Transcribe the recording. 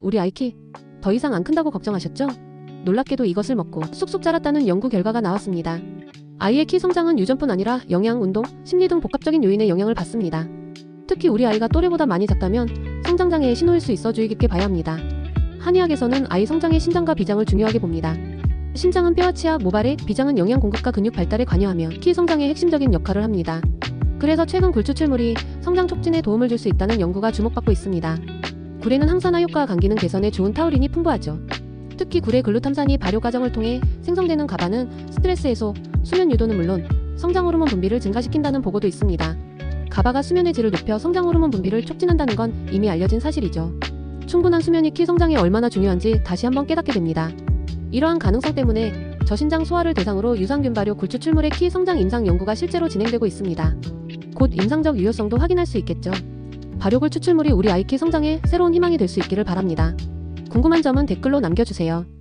우리 아이 키 더 이상 안 큰다고 걱정하셨죠? 놀랍게도 이것을 먹고 쑥쑥 자랐다는 연구 결과가 나왔습니다. 아이의 키 성장은 유전뿐 아니라 영양, 운동, 심리 등 복합적인 요인의 영향을 받습니다. 특히 우리 아이가 또래보다 많이 작다면 성장 장애의 신호일 수 있어 주의 깊게 봐야 합니다. 한의학에서는 아이 성장의 신장과 비장을 중요하게 봅니다. 신장은 뼈와 치아, 모발에, 비장은 영양 공급과 근육 발달에 관여하며 키 성장에 핵심적인 역할을 합니다. 그래서 최근 굴 추출물이 성장 촉진에 도움을 줄 수 있다는 연구가 주목받고 있습니다. 굴에는 항산화 효과와 간 기능 개선에 좋은 타우린이 풍부하죠. 특히 굴의 글루탐산이 발효 과정을 통해 생성되는 가바는 스트레스 해소, 수면 유도는 물론 성장 호르몬 분비를 증가시킨다는 보고도 있습니다. 가바가 수면의 질을 높여 성장 호르몬 분비를 촉진한다는 건 이미 알려진 사실이죠. 충분한 수면이 키 성장에 얼마나 중요한지 다시 한번 깨닫게 됩니다. 이러한 가능성 때문에 저신장 소아를 대상으로 유산균 발효 굴 추출물의 키 성장 임상 연구가 실제로 진행되고 있습니다. 곧 임상적 유효성도 확인할 수 있겠죠. 발효굴 추출물이 우리 아이 키 성장에 새로운 희망이 될 수 있기를 바랍니다. 궁금한 점은 댓글로 남겨주세요.